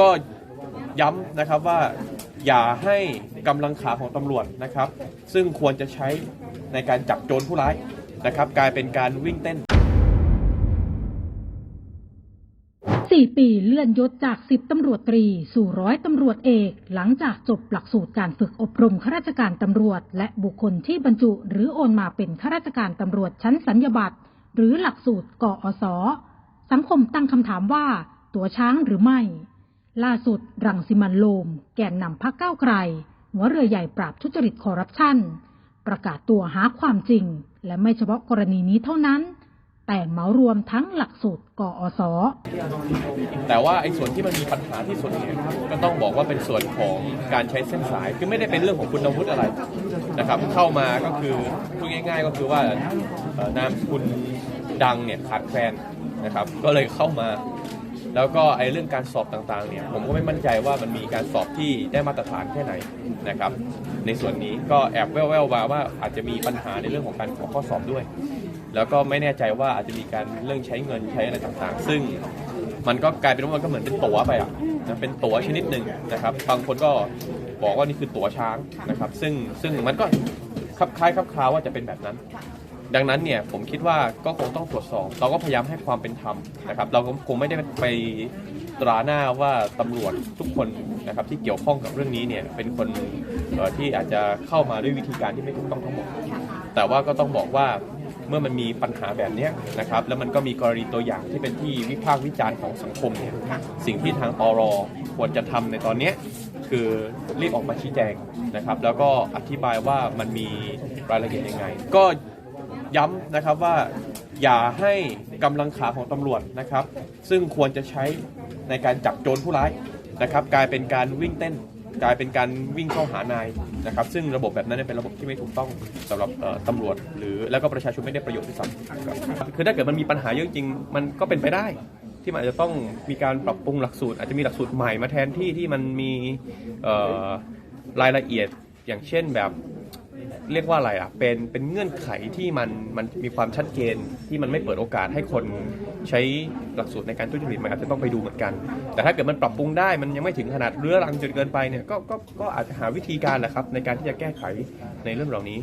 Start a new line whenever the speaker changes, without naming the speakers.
ก็ย้ำนะครับว่าอย่าให้กำลังขาของตำรวจนะครับ ซึ่งควรจะใช้ในการจับโจรผู้ร้ายนะครับ กลายเป็นการวิ่งเต้น
สี่ปีเลื่อนยศจากสิบตำรวจตรี สู่ร้อยตำรวจเอก หลังจากจบหลักสูตรการฝึกอบรมข้าราชการตำรวจ และบุคคลที่บรรจุ หรือโอนมาเป็นข้าราชการตำรวจชั้นสัญญาบัตรหรือหลักสูตรกอสสังคมตั้งคำถามว่า ตัวช้างหรือไม่ ล่าสุด รังสิมันโลม แกนนำพักเก้าวไกล หัวเรือใหญ่ปราบทุจริตคอร์รัปชันประกาศตัวหาความจริง และไม่เฉพาะกรณีนี้เท่านั้น แต่เหมารวมทั้งหลักสูตรกอส
แต่ว่าไอ้ส่วนที่มันมีปัญหาที่สุดเนี่ยก็ต้องบอกว่าเป็นส่วนของการใช้เส้นสายคือไม่ได้เป็นเรื่องของคุณวุฒิอะไรนะครับ เข้ามาก็คือพูดง่าย ๆ ก็คือว่านามสกุลดังเนี่ยขาดแคลนนะครับ ก็เลยเข้ามา แล้วก็ไอ้เรื่องการสอบต่างๆเนี่ยผมก็ไม่มั่นใจว่ามันมีการสอบที่ได้มาตรฐานแค่ไหนนะครับ ในส่วนนี้ก็แอบแว่วๆมาว่าอาจจะมีปัญหาในเรื่องของการขอข้อสอบด้วย แล้วก็ไม่แน่ใจว่าอาจจะมีการเรื่องใช้เงินใช้อะไรต่างๆ ซึ่งมันก็กลายเป็นว่ามันก็เหมือนเป็นตั๋วไปอะนะเป็นตั๋วชนิดหนึ่งนะครับบางคนก็บอกว่านี่คือตั๋วช้างนะครับ ซึ่งซึ่งมันก็คลับคล้ายคลับคลาว่าจะเป็นแบบนั้น ดังนั้นเนี่ยผมคิดว่าก็คงต้องตรวจสอบ เราก็พยายามให้ความเป็นธรรมนะครับ เราก็คงไม่ได้ไปตราหน้าว่าตำรวจทุกคนนะครับที่เกี่ยวข้องกับเรื่องนี้เนี่ยเป็นคนที่อาจจะเข้ามาด้วยวิธีการที่ไม่ถูกต้องทั้งหมด แต่ว่าก็ต้องบอกว่าเมื่อมันมีปัญหาแบบนี้นะครับ แล้วมันก็มีกรณีตัวอย่างที่เป็นที่วิพากษ์วิจารณ์ของสังคมเนี่ยสิ่งที่ทางตรควรจะทำในตอนนี้คือรีบออกมาชี้แจงนะครับ แล้วก็อธิบายว่ามันมีรายละเอียดยังไง ก็ ย้ำนะครับว่าอย่าให้กำลังขาของตำรวจนะครับ ซึ่งควรจะใช้ในการจับโจรผู้ร้ายนะครับ กลายเป็นการวิ่งเต้น กลายเป็นการวิ่งเข้าหานายนะครับ ซึ่งระบบแบบนั้นเนยเป็นระบบที่ไม่ถูกต้องสำหรับเอ่อตำรวจ หรือแล้วก็ประชาชนไม่ได้ประโยชน์ที่สุดคือถ้าเกิดมันมีปัญหาเยอะจริงมันก็เป็นไปได้ ที่มันอาจจะต้องมีการปรับปรุงหลักสูตร อาจจะมีหลักสูตรใหม่มาแทนที่ที่มันมีเอ่อรายละเอียดอย่างเช่นแบบ เรียกว่าอะไรอะเป็นเป็นเงื่อนไขที่มันมันมีความชัดเจนที่มันไม่เปิดโอกาสให้คนใช้หลักสูตรในการทุจริตมันอาจจะต้องไปดูเหมือนกัน แต่ถ้าเกิดมันปรับปรุงได้มันยังไม่ถึงขนาดเรื้อรังจนเกินไปเนี่ยก็ก็ก็อาจจะหาวิธีการแหละครับในการที่จะแก้ไขในเรื่องเหล่านี้